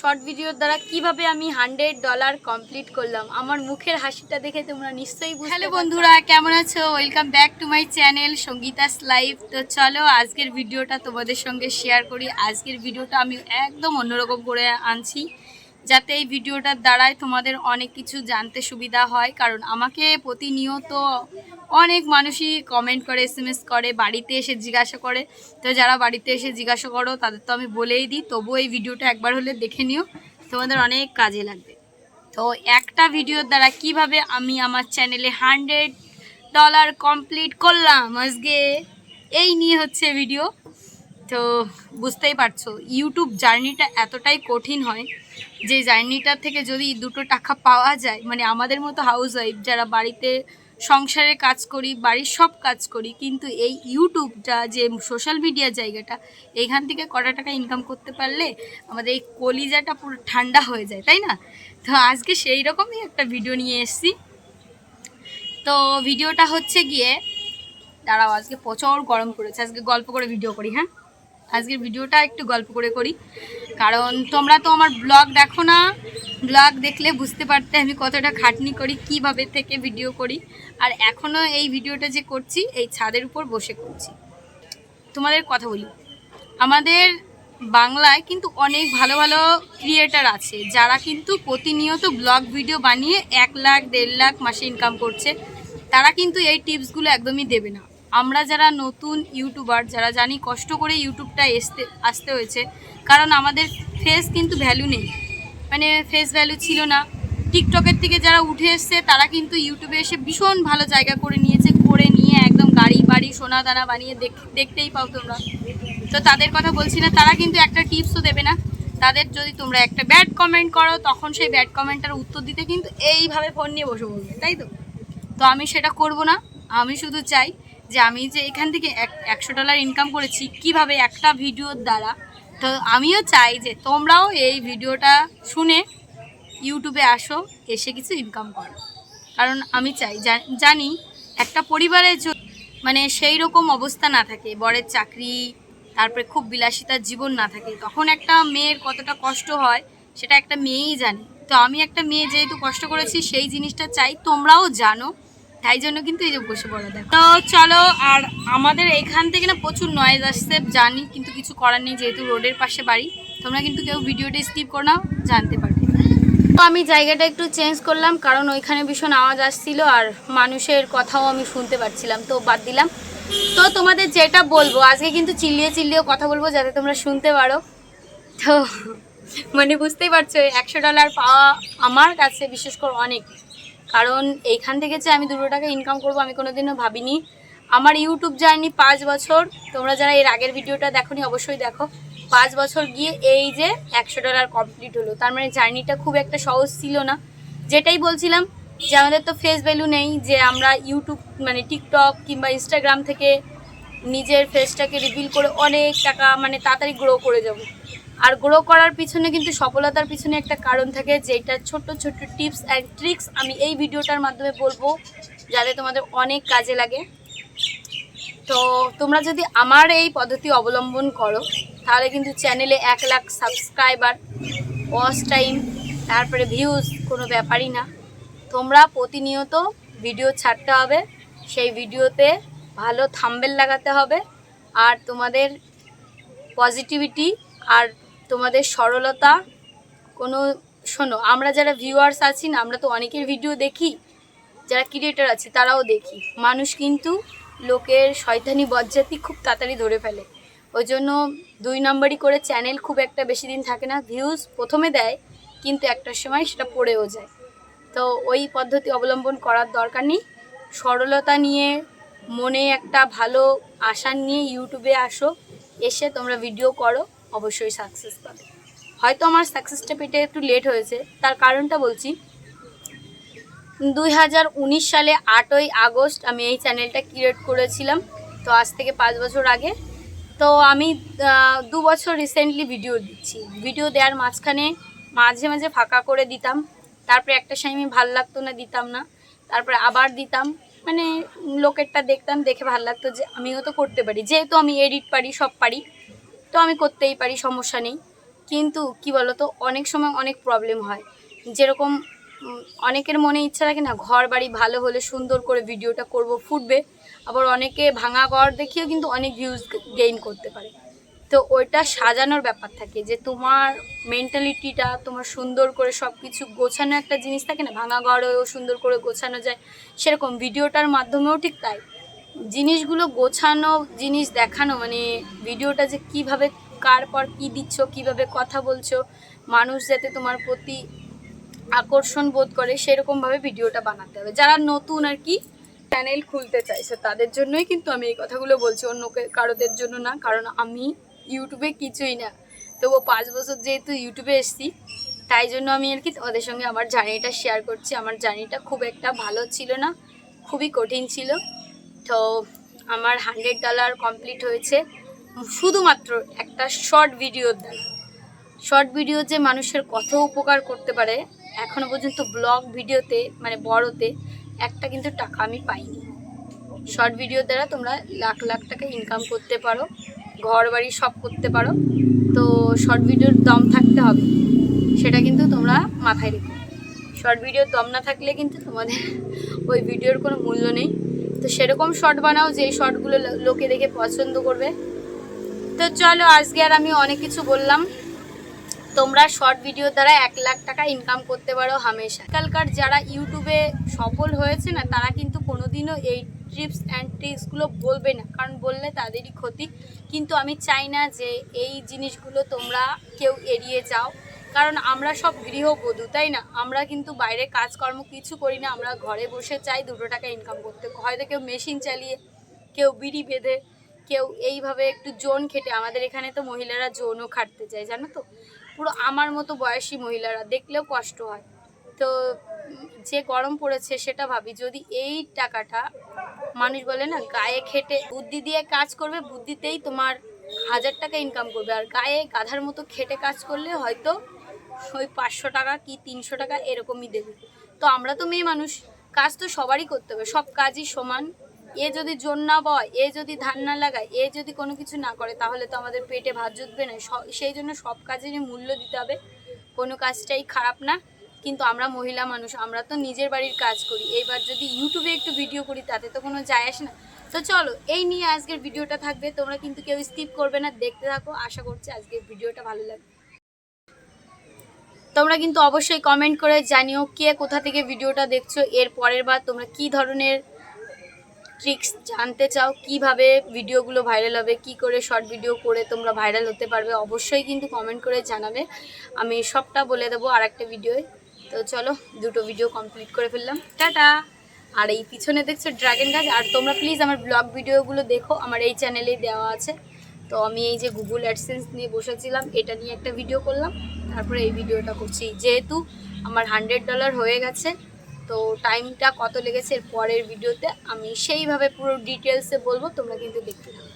Short ভিডিওর দ্বারা কীভাবে আমি হান্ড্রেড ডলার কমপ্লিট করলাম? আমার মুখের হাসিটা দেখে তোমরা নিশ্চয়ই হ্যালো বন্ধুরা কেমন আছো? Welcome back to my channel Sangeeta's live তো চলো আজকের ভিডিওটা তোমাদের সঙ্গে শেয়ার করি। আজকের ভিডিওটা আমি একদম অন্যরকম করে আনছি যাতে এই ভিডিওটার দ্বারাই তোমাদের অনেক কিছু জানতে সুবিধা হয়। কারণ আমাকে প্রতিনিয়ত অনেক মানুষই কমেন্ট করে এস করে, বাড়িতে এসে জিজ্ঞাসা করে। তো যারা বাড়িতে এসে জিজ্ঞাসা করো, তাদের তো আমি বলেই দিই তবু এই ভিডিওটা একবার হলে দেখে নিও। তোমাদের অনেক কাজে লাগবে। তো একটা ভিডিওর দ্বারা কীভাবে আমি আমার চ্যানেলে হান্ড্রেড ডলার কমপ্লিট করলাম আজকে, এই নিয়ে হচ্ছে ভিডিও তো বুঝতেই পারছ ইউটিউব জার্নিটা এতটাই কঠিন হয় যে জার্নিটা থেকে যদি দুটো টাকা পাওয়া যায় মানে আমাদের মতো হাউস ওয়াইফ যারা বাড়িতে সংসারে কাজ করি, বাড়ির সব কাজ করি, কিন্তু এই ইউটিউবটা যে সোশ্যাল মিডিয়া জায়গাটা, এইখান থেকে কটা টাকা ইনকাম করতে পারলে আমাদের এই কলিজাটা পুরো ঠান্ডা হয়ে যায়, তাই না? তো আজকে সেই রকমই একটা ভিডিও নিয়ে এসেছি। তো ভিডিওটা হচ্ছে গিয়ে, দাঁড়াও, আজকে প্রচুর গরম পড়েছে, আজকে গল্প করে ভিডিও করি হ্যাঁ? আজকের ভিডিওটা একটু গল্প করে করি। কারণ তোমরা তো আমার ব্লগ দেখো না। ব্লগ দেখলে বুঝতে পারতে আমি কতটা খাটনি করি, কীভাবে থেকে ভিডিও করি। আর এখনও এই ভিডিওটা যে করছি, এই ছাদের উপর বসে করছি। তোমাদের কথা বলি। আমাদের বাংলায় কিন্তু অনেক ভালো ভালো ক্রিয়েটার আছে, যারা কিন্তু প্রতিনিয়ত ব্লগ ভিডিও বানিয়ে এক লাখ, দেড় লাখ মাসে ইনকাম করছে। তারা কিন্তু এই টিপসগুলো একদমই দেবে না। আমরা যারা নতুন ইউটিউবার, যারা জানি কষ্ট করে ইউটিউবটা আসতে আসতে হয়েছে, কারণ আমাদের ফেস কিন্তু ভ্যালু নেই। মানে ফেস ভ্যালু ছিল না। টিকটকের থেকে যারা উঠে এসছে, তারা কিন্তু ইউটিউবে এসে ভীষণ ভালো জায়গা করে নিয়েছে, করে নিয়ে একদম গাড়ি, বাড়ি, সোনা দানা বানিয়ে দেখ- দেখতেই পাও তোমরা। তো তাদের কথা বলছি না, তারা কিন্তু একটা টিপসও দেবে না। তাদের যদি তোমরা একটা ব্যাড কমেন্ট করো, তখন সেই ব্যাড কমেন্টের উত্তর দিতে কিন্তু এইভাবে ফোন নিয়ে বসে বলবে তাই তো? তো আমি সেটা করব না। আমি শুধু চাই যে আমি যে এখান থেকে এক, একশো ডলার ইনকাম করেছি, কীভাবে একটা ভিডিওর দ্বারা? তো আমিও চাই যে তোমরাও এই ভিডিওটা শুনে ইউটিউবে আসো, এসে কিছু ইনকাম করো। কারণ আমি চাই, জানি একটা পরিবারে মানে সেই রকম অবস্থা না থাকে, বরের চাকরি, তারপরে খুব বিলাসিতার জীবন না থাকে। তখন একটা মেয়ের কতটা কষ্ট হয়, সেটা একটা মেয়েই জানে। তো আমি একটা মেয়ে যেহেতু কষ্ট করেছি, সেই জিনিসটা চাই, তোমরাও জানো তাই জন্য কিন্তু এই যে বসে পড়া দেখো। তো চলো, আর আমাদের এখান থেকে না প্রচুর নয়েজ আসছে, জানি কিন্তু কিছু করার নেই, যেহেতু রোডের পাশে বাড়ি। তোমরা কিন্তু কেউ ভিডিওটা স্কিপ করো না জানতে পারবে। তো আমি জায়গাটা একটু চেঞ্জ করলাম, কারণ ওইখানে ভীষণ আওয়াজ আসছিল আর মানুষের কথাও আমি শুনতে পাচ্ছিলাম, তো বাদ দিলাম। তো তোমাদের যেটা বলব, আজকে কিন্তু চিল্লিয়ে চিল্লিয়েও কথা বলব যাতে তোমরা শুনতে পারো। তো মানে বুঝতেই পারছ, একশো ডলার পাওয়া আমার কাছে বিশেষ করে অনেক। কারণ এইখান থেকে যে আমি দুটো টাকা ইনকাম করব, আমি কোনোদিনও ভাবিনি। আমার ইউটিউব জার্নি পাঁচ বছর। তোমরা যারা এর আগের ভিডিওটা দেখোনি, অবশ্যই দেখো। পাঁচ বছর গিয়ে এই যে একশো ডলার কমপ্লিট হলো। তার মানে জার্নিটা খুব একটা সহজ ছিল না। যেটাই বলছিলাম যে আমাদের তো ফেস ভ্যালু নেই, যে আমরা ইউটিউব মানে টিকটক কিংবা ইনস্টাগ্রাম থেকে নিজের ফেসটাকে রিভিল করে অনেক টাকা মানে তাড়াতাড়ি গ্রো করে যাব। আর গ্রো করার পিছনে কিন্তু সফলতার পিছনে একটা কারণ থাকে যেটা ছোট্ট ছোট্ট টিপস অ্যান্ড ট্রিক্স আমি এই ভিডিওটার মাধ্যমে বলব, যাতে তোমাদের অনেক কাজে লাগে। তো তোমরা যদি আমার এই পদ্ধতি অবলম্বন করো, তাহলে কিন্তু চ্যানেলে এক লাখ সাবস্ক্রাইবার ওয়াচ টাইম তারপরে ভিউজ কোনো ব্যাপারই না। তোমরা প্রতিনিয়ত ভিডিও ছাড়তে হবে, সেই ভিডিওতে ভালো থাম্বেল লাগাতে হবে, আর তোমাদের পজিটিভিটি আর তোমাদের সরলতা, কোনো, শোনো, আমরা যারা ভিউয়ার্স আছি না, আমরা তো অনেকের ভিডিও দেখি, যারা ক্রিয়েটার আছে, তারাও দেখি। মানুষ কিন্তু লোকের শয়তানি বজ্জাতি খুব তাড়াতাড়ি ধরে ফেলে। ওই জন্য দুই নম্বরই করে চ্যানেল খুব একটা বেশি দিন থাকে না ভিউজ প্রথমে দেয়, কিন্তু একটা সময় সেটা পড়েও যায়। তো ওই পদ্ধতি অবলম্বন করার দরকার নেই। সরলতা নিয়ে, মনে একটা ভালো আশা নিয়ে ইউটিউবে আসো, এসে তোমরা ভিডিও করো। অবশ্যই সাকসেস পাবে। হয়তো আমার সাকসেসটা পেতে একটু লেট হয়েছে, তার কারণটা বলছি। দুই হাজার উনিশ সালে আটই আগস্ট আমি এই চ্যানেলটা ক্রিয়েট করেছিলাম, তো আজ থেকে পাঁচ বছর আগে। তো আমি দু বছর রিসেন্টলি ভিডিও দিচ্ছি। ভিডিও দেওয়ার মাঝখানে মাঝে মাঝে ফাঁকা করে দিতাম, তারপরে একটা সময় ভালো লাগতো না, দিতাম না। তারপরে আবার দিতাম মানে লোকেরটা দেখতাম, দেখে ভালো লাগতো যে আমিও তো করতে পারি, যেহেতু আমি এডিট পারি, সব পারি। তো আমি করতেই পারি, সমস্যা নেই। কিন্তু কি বলতো, অনেক সময় অনেক প্রবলেম হয়। যেরকম অনেকের মনে ইচ্ছা থাকে না ঘর বাড়ি ভালো হলে সুন্দর করে ভিডিওটা করব, ফুটবে। আবার অনেকে ভাঙা ঘর দেখিয়েও কিন্তু অনেক ভিউজ গেইন করতে পারে। তো ওইটা সাজানোর ব্যাপার থাকে যে তোমার মেন্টালিটিটা তোমার সুন্দর করে সব কিছু গোছানো একটা জিনিস থাকে না, ভাঙা ঘরেও সুন্দর করে গোছানো যায়। সেরকম ভিডিওটার মাধ্যমেও ঠিক তাই। জিনিসগুলো গোছানো, জিনিস দেখানো মানে ভিডিওটা যে কীভাবে, কার পর কী দিচ্ছ, কীভাবে কথা বলছো, মানুষ যাতে তোমার প্রতি আকর্ষণ বোধ করে, সেরকমভাবে ভিডিওটা বানাতে হবে। যারা নতুন আর কি চ্যানেল খুলতে চাইছে, তাদের জন্যই কিন্তু আমি এই কথাগুলো বলছি, অন্য কারোদের জন্য না, কারণ আমি ইউটিউবে কিছুই না। তবু পাঁচ বছর যেহেতু ইউটিউবে এসেছি, তাই জন্য আমি আর কি ওদের সঙ্গে আমার জার্নিটা শেয়ার করছি। আমার জার্নিটা খুব একটা ভালো ছিল না, খুবই কঠিন ছিল। তো আমার হান্ড্রেড ডলার কমপ্লিট হয়েছে। শুধুমাত্র একটা শর্ট ভিডিওর দ্বারা। শর্ট ভিডিও যে মানুষের কত উপকার করতে পারে এখনও পর্যন্ত ব্লগ ভিডিওতে মানে বড়তে, একটা কিন্তু টাকা আমি পাইনি। শর্ট ভিডিও দ্বারা তোমরা লাখ লাখ টাকা ইনকাম করতে পারো ঘর বাড়ি সব করতে পারো। তো শর্ট ভিডিওর দম থাকতে হবে, সেটা কিন্তু তোমরা মাথায় রেখো। শর্ট ভিডিওর দম না থাকলে কিন্তু তোমাদের ওই ভিডিওর কোনো মূল্য নেই। তো সেরকম শর্ট বানাও যে শর্টগুলো লোকে দেখে পছন্দ করবে। তো চলো, আজকে আর আমি অনেক কিছু বললাম। তোমরা শর্ট ভিডিও দ্বারা এক লাখ টাকা ইনকাম করতে পারো হামেশা। আজকালকার যারা ইউটিউবে সফল হয়েছে না, তারা কিন্তু কোনোদিনও এই ট্রিপস অ্যান্ড ট্রিক্সগুলো বলবে না। কারণ বললে তাদেরই ক্ষতি। কিন্তু আমি চাই না যে এই জিনিসগুলো তোমরা কেউ এড়িয়ে যাও। কারণ আমরা সব গৃহবধূ, তাই না? আমরা কিন্তু বাইরে কাজকর্ম কিছু করি না, আমরা ঘরে বসে চাই দুটো টাকা ইনকাম করতে। হয়তো কেউ মেশিন চালিয়ে, কেউ বিড়ি বেঁধে, কেউ এইভাবে একটু জোন খেটে। আমাদের এখানে তো মহিলারা জোনও খাটতে যায় জানো তো? পুরো আমার মতো বয়সী মহিলারা, দেখলেও কষ্ট হয়। তো যে গরম পড়েছে সেটা ভাবি, যদি এই টাকাটা মানুষ বলে না, গায়ে খেটে, বুদ্ধি দিয়ে কাজ করবে, বুদ্ধিতেই তোমার হাজার টাকা ইনকাম করবে। আর গায়ে গাধার মতো খেটে কাজ করলে হয়তো ওই পাঁচশো টাকা কি তিনশো টাকা এরকমই দেবে। তো আমরা তো মেয়ে মানুষ, কাজ তো সবারই করতে হবে, সব কাজই সমান। এ যদি জোর না বয়, এ যদি ধান না লাগায়, এ যদি কোনো কিছু না করে, তাহলে তো আমাদের পেটে ভাত জুটবে না। সেই জন্য সব কাজেরই মূল্য দিতে হবে। কোনো কাজটাই খারাপ না, কিন্তু আমরা মহিলা মানুষ, আমরা তো নিজের বাড়ির কাজ করি। এইবার যদি ইউটিউবে একটু ভিডিও করি, তাতে তো কোনো যায় আসে না। তো চলো, এই নিয়ে আজকের ভিডিওটা থাকবে। তোমরা কিন্তু কেউ স্কিপ করবে না, দেখতে থাকো। আশা করছি আজকের ভিডিওটা ভালো লাগবে। তোমরা কিন্তু অবশ্যই কমেন্ট করে জানিও কে কোথা থেকে ভিডিওটা দেখছ, এর পরের বার তোমরা কি ধরনের ট্রিক্স জানতে চাও, কীভাবে ভিডিওগুলো ভাইরাল হবে, কি করে শর্ট ভিডিও করে তোমরা ভাইরাল হতে পারবে, অবশ্যই কিন্তু কমেন্ট করে জানাবে। আমি সবটা বলে দেবো আর একটা ভিডিওয় তো চলো, দুটো ভিডিও কমপ্লিট করে ফেললাম। টাটা! আর এই পিছনে দেখছ ড্রাগন গাছ আর তোমরা প্লিজ আমার ব্লগ ভিডিওগুলো দেখো, আমার এই চ্যানেলেই দেওয়া আছে। তো আমি এই যে গুগল অ্যাডসেন্স নিয়ে বসেছিলাম, এটা নিয়ে একটা ভিডিও করলাম। তারপরে এই ভিডিওটা করছি। যেহেতু আমার হান্ড্রেড ডলার হয়ে গেছে, তো টাইমটা কত লেগেছে এর পরের ভিডিওতে আমি সেইভাবে পুরো ডিটেলসে বলব, তোমরা কিন্তু দেখতে থাকো।